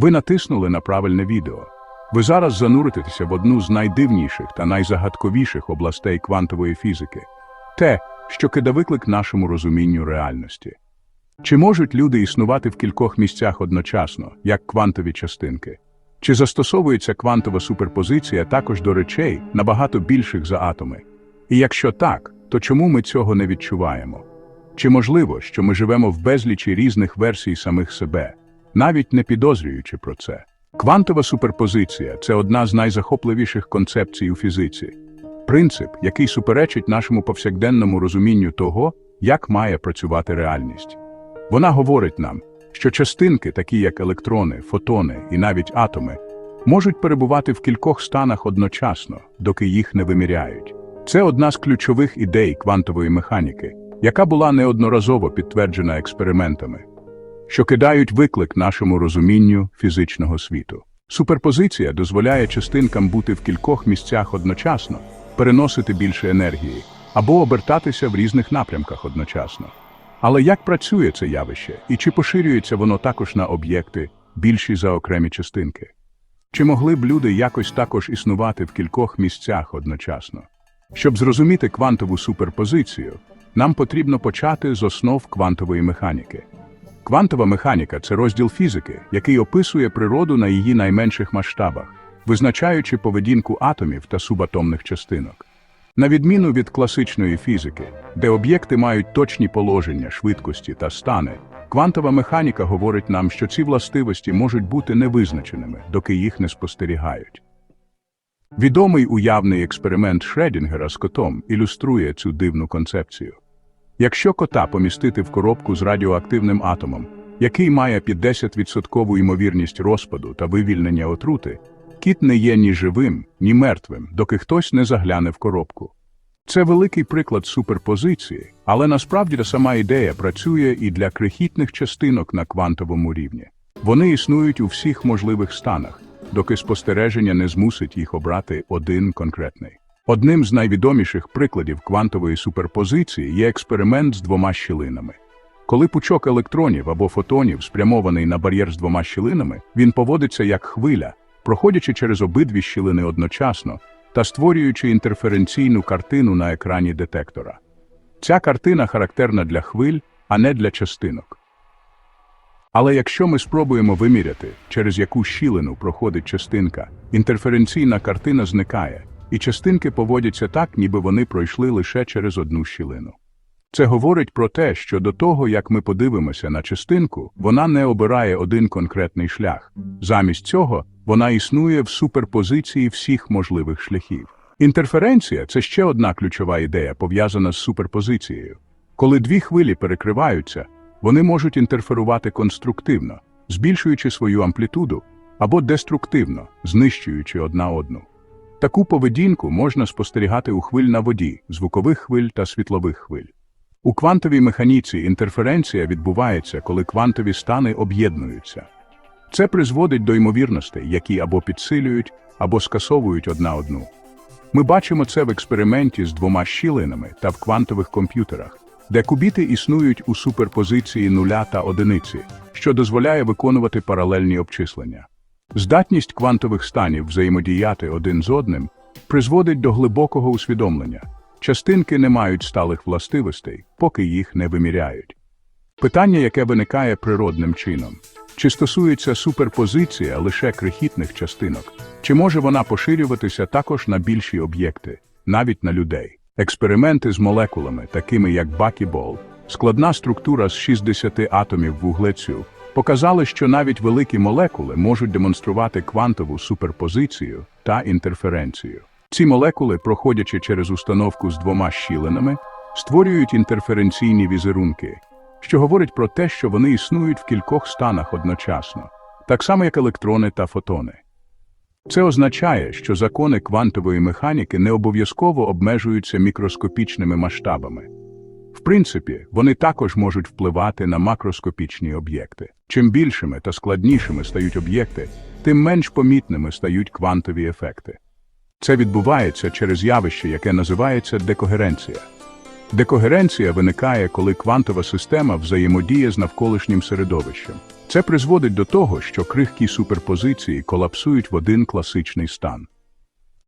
Ви натиснули на правильне відео. Ви зараз зануритеся в одну з найдивніших та найзагадковіших областей квантової фізики те, що кида виклик нашому розумінню реальності. Чи можуть люди існувати в кількох місцях одночасно, як квантові частинки? Чи застосовується квантова суперпозиція також до речей набагато більших за атоми? І якщо так, то чому ми цього не відчуваємо? Чи можливо, що ми живемо в безлічі різних версій самих себе, навіть не підозрюючи про це? Квантова суперпозиція це одна з найзахопливіших концепцій у фізиці. Принцип, який суперечить нашому повсякденному розумінню того, як має працювати реальність. Вона говорить нам, що частинки, такі як електрони, фотони і навіть атоми, можуть перебувати в кількох станах одночасно, доки їх не виміряють. Це одна з ключових ідей квантової механіки, яка була неодноразово підтверджена експериментами, що кидають виклик нашому розумінню фізичного світу. Суперпозиція дозволяє частинкам бути в кількох місцях одночасно, переносити більше енергії або обертатися в різних напрямках одночасно. Але як працює це явище і чи поширюється воно також на об'єкти, більші за окремі частинки? Чи могли б люди якось також існувати в кількох місцях одночасно? Щоб зрозуміти квантову суперпозицію, нам потрібно почати з основ квантової механіки. Квантова механіка це розділ фізики, який описує природу на її найменших масштабах, визначаючи поведінку атомів та субатомних частинок. На відміну від класичної фізики, де об'єкти мають точні положення, швидкості та стани, квантова механіка говорить нам, що ці властивості можуть бути невизначеними, доки їх не спостерігають. Відомий уявний експеримент Шредінгера з котом ілюструє цю дивну концепцію. Якщо кота помістити в коробку з радіоактивним атомом, який має 50% ймовірність розпаду та вивільнення отрути, кіт не є ні живим, ні мертвим, доки хтось не загляне в коробку. Це великий приклад суперпозиції, але насправді та сама ідея працює і для крихітних частинок на квантовому рівні. Вони існують у всіх можливих станах, доки спостереження не змусить їх обрати один конкретний. Одним з найвідоміших прикладів квантової суперпозиції є експеримент з двома щілинами. Коли пучок електронів або фотонів спрямований на бар'єр з двома щілинами, він поводиться як хвиля, проходячи через обидві щілини одночасно та створюючи інтерференційну картину на екрані детектора. Ця картина характерна для хвиль, а не для частинок. Але якщо ми спробуємо виміряти, через яку щілину проходить частинка, інтерференційна картина зникає, і частинки поводяться так, ніби вони пройшли лише через одну щілину. Це говорить про те, що до того, як ми подивимося на частинку, вона не обирає один конкретний шлях. Замість цього вона існує в суперпозиції всіх можливих шляхів. Інтерференція це ще одна ключова ідея, пов'язана з суперпозицією. Коли дві хвилі перекриваються, вони можуть інтерферувати конструктивно, збільшуючи свою амплітуду, або деструктивно, знищуючи одна одну. Таку поведінку можна спостерігати у хвиль на воді, звукових хвиль та світлових хвиль. У квантовій механіці інтерференція відбувається, коли квантові стани об'єднуються. Це призводить до ймовірностей, які або підсилюють, або скасовують одна одну. Ми бачимо це в експерименті з двома щілинами та в квантових комп'ютерах, де кубіти існують у суперпозиції нуля та одиниці, що дозволяє виконувати паралельні обчислення. Здатність квантових станів взаємодіяти один з одним призводить до глибокого усвідомлення. Частинки не мають сталих властивостей, поки їх не виміряють. Питання, яке виникає природним чином. Чи стосується суперпозиція лише крихітних частинок, чи може вона поширюватися також на більші об'єкти, навіть на людей? Експерименти з молекулами, такими як бакібол, складна структура з 60 атомів вуглецю, показали, що навіть великі молекули можуть демонструвати квантову суперпозицію та інтерференцію. Ці молекули, проходячи через установку з двома щілинами, створюють інтерференційні візерунки, що говорить про те, що вони існують в кількох станах одночасно, так само як електрони та фотони. Це означає, що закони квантової механіки не обов'язково обмежуються мікроскопічними масштабами. В принципі, вони також можуть впливати на макроскопічні об'єкти. Чим більшими та складнішими стають об'єкти, тим менш помітними стають квантові ефекти. Це відбувається через явище, яке називається декогеренція. Декогеренція виникає, коли квантова система взаємодіє з навколишнім середовищем. Це призводить до того, що крихкі суперпозиції колапсують в один класичний стан.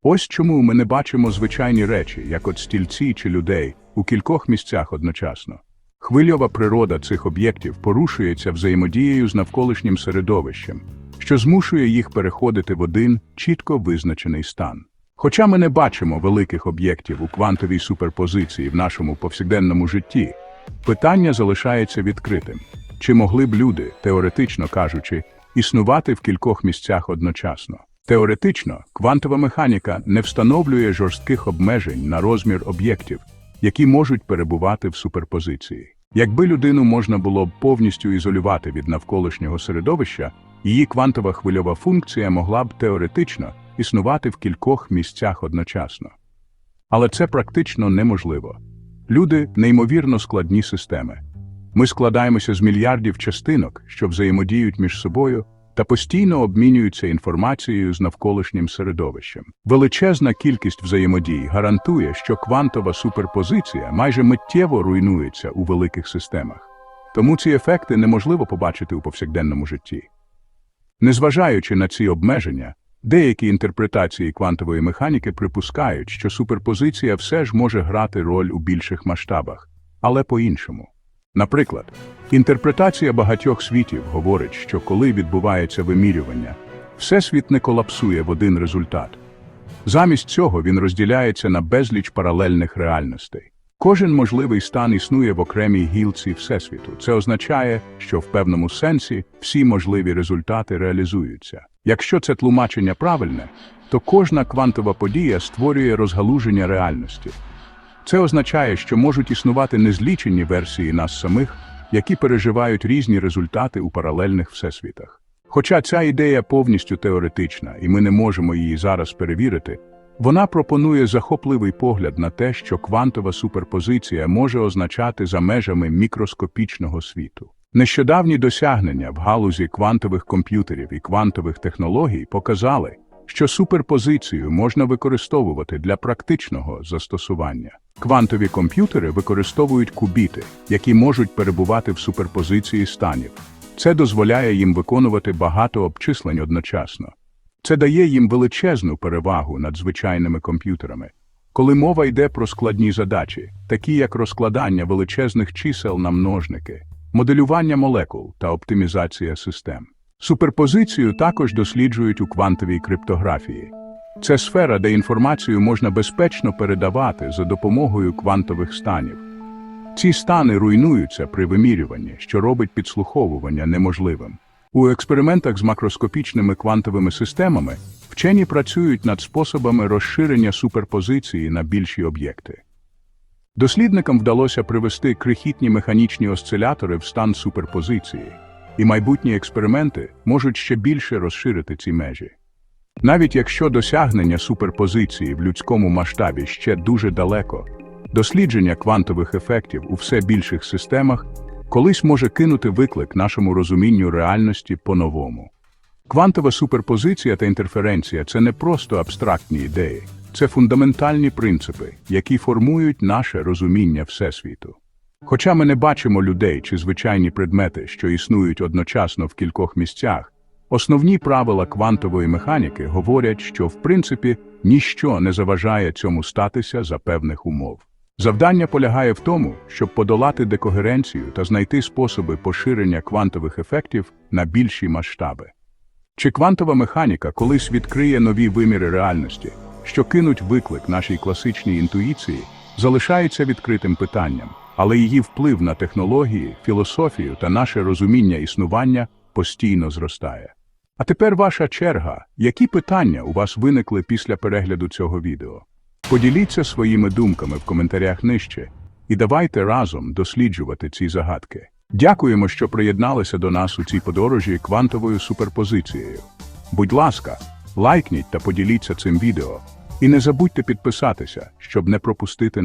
Ось чому ми не бачимо звичайні речі, як от стільці чи людей, у кількох місцях одночасно. Хвильова природа цих об'єктів порушується взаємодією з навколишнім середовищем, що змушує їх переходити в один чітко визначений стан. Хоча ми не бачимо великих об'єктів у квантовій суперпозиції в нашому повсякденному житті, питання залишається відкритим. Чи могли б люди, теоретично кажучи, існувати в кількох місцях одночасно? Теоретично, квантова механіка не встановлює жорстких обмежень на розмір об'єктів, які можуть перебувати в суперпозиції. Якби людину можна було б повністю ізолювати від навколишнього середовища, її квантова хвильова функція могла б теоретично існувати в кількох місцях одночасно. Але це практично неможливо. Люди неймовірно складні системи. Ми складаємося з мільярдів частинок, що взаємодіють між собою та постійно обмінюються інформацією з навколишнім середовищем. Величезна кількість взаємодій гарантує, що квантова суперпозиція майже миттєво руйнується у великих системах. Тому ці ефекти неможливо побачити у повсякденному житті. Незважаючи на ці обмеження, деякі інтерпретації квантової механіки припускають, що суперпозиція все ж може грати роль у більших масштабах, але по-іншому. Наприклад, інтерпретація багатьох світів говорить, що коли відбувається вимірювання, всесвіт не колапсує в один результат. Замість цього він розділяється на безліч паралельних реальностей. Кожен можливий стан існує в окремій гілці Всесвіту. Це означає, що в певному сенсі всі можливі результати реалізуються. Якщо це тлумачення правильне, то кожна квантова подія створює розгалуження реальності. Це означає, що можуть існувати незлічені версії нас самих, які переживають різні результати у паралельних всесвітах. Хоча ця ідея повністю теоретична, і ми не можемо її зараз перевірити, вона пропонує захопливий погляд на те, що квантова суперпозиція може означати за межами мікроскопічного світу. Нещодавні досягнення в галузі квантових комп'ютерів і квантових технологій показали, що суперпозицію можна використовувати для практичного застосування. Квантові комп'ютери використовують кубіти, які можуть перебувати в суперпозиції станів. Це дозволяє їм виконувати багато обчислень одночасно. Це дає їм величезну перевагу над звичайними комп'ютерами. Коли мова йде про складні задачі, такі як розкладання величезних чисел на множники, моделювання молекул та оптимізація систем. Суперпозицію також досліджують у квантовій криптографії. Це сфера, де інформацію можна безпечно передавати за допомогою квантових станів. Ці стани руйнуються при вимірюванні, що робить підслуховування неможливим. У експериментах з макроскопічними квантовими системами вчені працюють над способами розширення суперпозиції на більші об'єкти. Дослідникам вдалося привести крихітні механічні осцилятори в стан суперпозиції, і майбутні експерименти можуть ще більше розширити ці межі. Навіть якщо досягнення суперпозиції в людському масштабі ще дуже далеко, дослідження квантових ефектів у все більших системах колись може кинути виклик нашому розумінню реальності по-новому. Квантова суперпозиція та інтерференція це не просто абстрактні ідеї, це фундаментальні принципи, які формують наше розуміння Всесвіту. Хоча ми не бачимо людей чи звичайні предмети, що існують одночасно в кількох місцях, основні правила квантової механіки говорять, що в принципі ніщо не заважає цьому статися за певних умов. Завдання полягає в тому, щоб подолати декогеренцію та знайти способи поширення квантових ефектів на більші масштаби. Чи квантова механіка колись відкриє нові виміри реальності, що кинуть виклик нашій класичній інтуїції, залишається відкритим питанням, але її вплив на технології, філософію та наше розуміння існування постійно зростає. А тепер ваша черга. Які питання у вас виникли після перегляду цього відео? Поділіться своїми думками в коментарях нижче і давайте разом досліджувати ці загадки. Дякуємо, що приєдналися до нас у цій подорожі квантовою суперпозицією. Будь ласка, лайкніть та поділіться цим відео. І не забудьте підписатися, щоб не пропустити